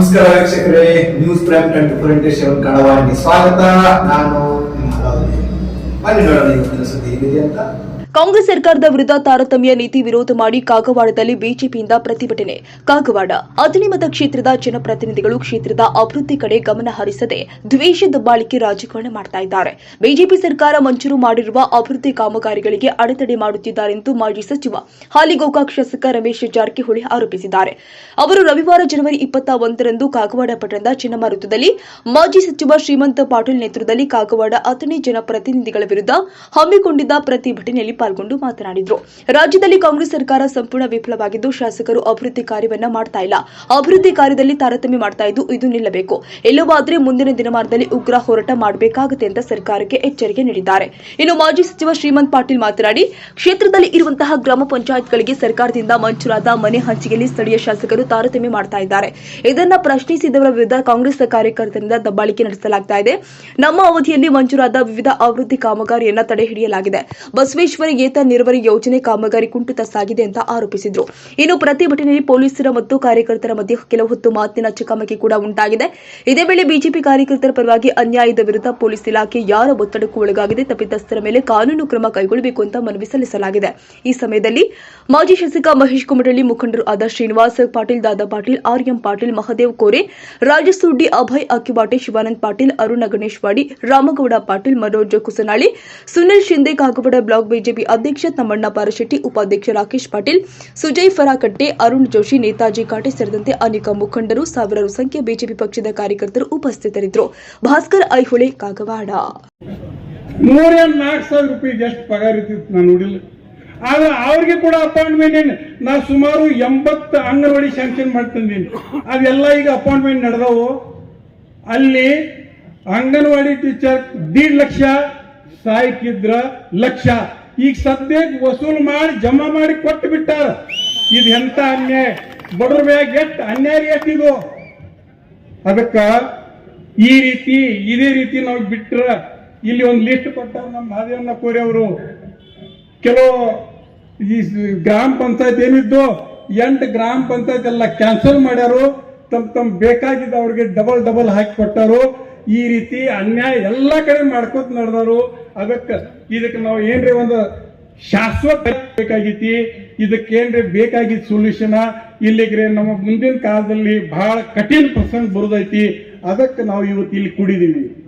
ನಮಸ್ಕಾರ ವೀಕ್ಷಕರೇ news prime twenty four into ಕನ್ನಡವಾಹಿನಿ ಸ್ವಾಗತ ನಾನು ನಿಮ್ಮ. ಬನ್ನಿ ನೋಡೋಣ ಇವತ್ತಿನ ಸುದ್ದಿ ಏನಿದೆ ಅಂತ ಕಾಂಗ್ರೆಸ್ ಸರ್ಕಾರದ ವಿರುದ್ಧ ತಾರತಮ್ಯ ನೀತಿ ವಿರೋಧ ಮಾಡಿ ಕಾಗವಾಡದಲ್ಲಿ ಬಿಜೆಪಿಯಿಂದ ಪ್ರತಿಭಟನೆ. ಕಾಗವಾಡ ಅಥಣಿ ಕ್ಷೇತ್ರದ ಜನಪ್ರತಿನಿಧಿಗಳು ಕ್ಷೇತ್ರದ ಅಭಿವೃದ್ಧಿ ಕಡೆ ಗಮನ ಹರಿಸದೆ ದ್ವೇಷ ದಬ್ಬಾಳಿಕೆ ರಾಜಕಾರಣ ಮಾಡ್ತಾ ಇದ್ದಾರೆ. ಬಿಜೆಪಿ ಸರ್ಕಾರ ಮಂಜೂರು ಮಾಡಿರುವ ಅಭಿವೃದ್ಧಿ ಕಾಮಗಾರಿಗಳಿಗೆ ಅಡೆತಡೆ ಮಾಡುತ್ತಿದ್ದಾರೆಂದು ಮಾಜಿ ಸಚಿವ ಹಾಲಿ ಗೋಕಾಕ್ ಶಾಸಕ ರಮೇಶ್ ಜಾರಕಿಹೊಳಿ ಆರೋಪಿಸಿದ್ದಾರೆ. ಅವರು ರವಿವಾರ ಜನವರಿ ಇಪ್ಪತ್ತ ಒಂದರಂದು ಕಾಗವಾಡ ಪಟ್ಟಣದ ಚಿನ್ನಮ್ಮ ವೃತ್ತದಲ್ಲಿ ಮಾಜಿ ಸಚಿವ ಶ್ರೀಮಂತ ಪಾಟೀಲ್ ನೇತೃತ್ವದಲ್ಲಿ ಕಾಗವಾಡ ಅಥಣಿ ಜನಪ್ರತಿನಿಧಿಗಳ ವಿರುದ್ಧ ಹಮ್ಮಿಕೊಂಡಿದ್ದ ಪ್ರತಿಭಟನೆಯಲ್ಲಿ ಪಾಲ್ಗೊಂಡು ಮಾತನಾಡಿದರು. ರಾಜ್ಯದಲ್ಲಿ ಕಾಂಗ್ರೆಸ್ ಸರ್ಕಾರ ಸಂಪೂರ್ಣ ವಿಫಲವಾಗಿದ್ದು ಶಾಸಕರು ಅಭಿವೃದ್ಧಿ ಕಾರ್ಯವನ್ನ ಮಾಡ್ತಾ ಇಲ್ಲ. ಅಭಿವೃದ್ಧಿ ಕಾರ್ಯದಲ್ಲಿ ತಾರತಮ್ಯ ಮಾಡ್ತಾ ಇದ್ದು ಇದು ನಿಲ್ಲಬೇಕು. ಇಲ್ಲವಾದ್ರೆ ಮುಂದಿನ ದಿನಮಾನದಲ್ಲಿ ಉಗ್ರ ಹೋರಾಟ ಮಾಡಬೇಕಾಗುತ್ತೆ ಅಂತ ಸರ್ಕಾರಕ್ಕೆ ಎಚ್ಚರಿಕೆ ನೀಡಿದ್ದಾರೆ. ಇನ್ನು ಮಾಜಿ ಸಚಿವ ಶ್ರೀಮಂತ್ ಪಾಟೀಲ್ ಮಾತನಾಡಿ, ಕ್ಷೇತ್ರದಲ್ಲಿ ಇರುವಂತಹ ಗ್ರಾಮ ಪಂಚಾಯತ್ಗಳಿಗೆ ಸರ್ಕಾರದಿಂದ ಮಂಜೂರಾದ ಮನೆ ಹಂಚಿಕೆಯಲ್ಲಿ ಸ್ಥಳೀಯ ಶಾಸಕರು ತಾರತಮ್ಯ ಮಾಡ್ತಾ ಇದ್ದಾರೆ. ಇದನ್ನ ಪ್ರಶ್ನಿಸಿದವರ ವಿರುದ್ಧ ಕಾಂಗ್ರೆಸ್ ಕಾರ್ಯಕರ್ತರಿಂದ ದಬ್ಬಾಳಿಕೆ ನಡೆಸಲಾಗ್ತಾ ಇದೆ. ನಮ್ಮ ಅವಧಿಯಲ್ಲಿ ಮಂಜೂರಾದ ವಿವಿಧ ಅಭಿವೃದ್ಧಿ ಕಾಮಗಾರಿಯನ್ನ ತಡೆ ಹಿಡಿಯಲಾಗಿದೆ. ಬಸವೇಶ್ವರ ನೀರಾವರಿ ಯೋಜನೆ ಕಾಮಗಾರಿ ಕುಂಠಿತ ಸಾಗಿದೆ ಅಂತ ಆರೋಪಿಸಿದ್ರು. ಇನ್ನು ಪ್ರತಿಭಟನೆಯಲ್ಲಿ ಪೊಲೀಸರ ಮತ್ತು ಕಾರ್ಯಕರ್ತರ ಮಧ್ಯೆ ಕೆಲವು ಹೊತ್ತು ಮಾತಿನ ಚಕಮಕಿ ಕೂಡ ಉಂಟಾಗಿದೆ. ಇದೇ ವೇಳೆ ಬಿಜೆಪಿ ಕಾರ್ಯಕರ್ತರ ಪರವಾಗಿ ಅನ್ಯಾಯದ ವಿರುದ್ಧ ಪೊಲೀಸ್ ಇಲಾಖೆ ಯಾರ ಒತ್ತಡಕ್ಕೂ ಒಳಗಾಗಿದೆ. ತಪ್ಪಿತಸ್ಥರ ಮೇಲೆ ಕಾನೂನು ಕ್ರಮ ಕೈಗೊಳ್ಳಬೇಕು ಅಂತ ಮನವಿ ಸಲ್ಲಿಸಲಾಗಿದೆ. ಈ ಸಮಯದಲ್ಲಿ ಮಾಜಿ ಶಾಸಕ ಮಹೇಶ್ ಕುಮಟಳ್ಳಿ, ಮುಖಂಡರು ಆದ Srinivas Patil, Dada Patil RM Patil, Mahadev Kore Rajasuddi Abhay Akkibate, Shivanand Patil, Aruna Ganeshwadi, Ramagouda Patil, Manoj Kusanali, Sunil Shinde Kagwad block BJP ಅಧ್ಯಕ್ಷ ತಮ್ಮಣ್ಣ ಪಾರಶೆಟ್ಟಿ ಉಪಾಧ್ಯಕ್ಷ ರಾಕೇಶ್ ಪಾಟೀಲ್, ಸುಜಯ್ ಫರಾಕಟ್ಟೆ, ಅರುಣ್ ಜೋಶಿ, ನೇತಾಜಿ ಕಾಟೆ ಸೇರಿದಂತೆ ಅನೇಕ ಮುಖಂಡರು ಸಾವಿರಾರು ಸಂಖ್ಯೆ ಬಿಜೆಪಿ ಪಕ್ಷದ ಕಾರ್ಯಕರ್ತರು ಉಪಸ್ಥಿತರಿದ್ದರು. ಭಾಸ್ಕರ್ ಐಹೊಳೆ, ಕಾಗವಾಡ. ಆದ್ರೆ ಅವ್ರಿಗೆ ಕೂಡ ಅಪಾಯಿಂಟ್ಮೆಂಟ್ ಏನು, ನಾ ಸುಮಾರು ಎಂಬತ್ತು ಅಂಗನವಾಡಿ ಸ್ಯಾಂಕ್ಷನ್ ಮಾಡ್ತಂದೀನಿ ಅದೆಲ್ಲ ಈಗ ಅಪಾಯಿಂಟ್ಮೆಂಟ್ ನಡೆದವು. ಅಲ್ಲಿ ಅಂಗನವಾಡಿ ಟೀಚರ್ ದೀಡ್ ಲಕ್ಷ, ಸಾಯ್ಕಿದ್ರ ಲಕ್ಷ. ಈಗ ಸದ್ಯಕ್ಕೆ ವಸೂಲು ಮಾಡಿ, ಜಮಾ ಮಾಡಿ ಕೊಟ್ಟು ಬಿಟ್ಟಾರ. ಇದು ಎಂತ ಅನ್ಯಾಯ? ಬಡವ್ರ ಮ್ಯಾಗ ಎಷ್ಟು ಅನ್ಯಾಯ ಎಷ್ಟಿದು ಅದಕ್ಕ ಈ ರೀತಿ, ಇದೇ ರೀತಿ ನಾವು ಬಿಟ್ರ ಇಲ್ಲಿ ಒಂದು ಲಿಸ್ಟ್ ಕೊಟ್ಟಾರ ನಮ್ಮ ಮಹಾದೇವನ ಕೋರಿ ಅವರು. ಕೆಲವು ಈ ಗ್ರಾಮ ಪಂಚಾಯತ್ ಏನಿದ್ದು ಎಂಟು ಗ್ರಾಮ ಪಂಚಾಯತ್ ಎಲ್ಲ ಕ್ಯಾನ್ಸಲ್ ಮಾಡ್ಯಾರು. ತಮ್ಮ ತಮ್ಮ ಬೇಕಾಗಿದ್ದ ಅವ್ರಿಗೆ ಡಬಲ್ ಡಬಲ್ ಹಾಕಿ ಕೊಟ್ಟರು. ಈ ರೀತಿ ಅನ್ಯಾಯ ಎಲ್ಲ ಕಡೆ ಮಾಡ್ಕೊತ ನಡೆದವರು ಅದಕ್ಕೆ ಇದಕ್ಕೆ ನಾವು ಏನ್ರಿ ಒಂದು ಶಾಶ್ವತ ಬೇಕಾಗೈತಿ? ಇದಕ್ಕೇನ್ರಿ ಬೇಕಾಗಿದ್ದ ಸೊಲ್ಯೂಷನ್ ಇಲ್ಲಿಗ್ರೆ ನಮ್ಮ ಮುಂದಿನ ಕಾಲದಲ್ಲಿ ಬಹಳ ಕಠಿಣ ಪ್ರಸಂಗ ಬರುದೈತಿ. ಅದಕ್ಕೆ ನಾವು ಇವತ್ತು ಇಲ್ಲಿ ಕುಡಿದೀವಿ.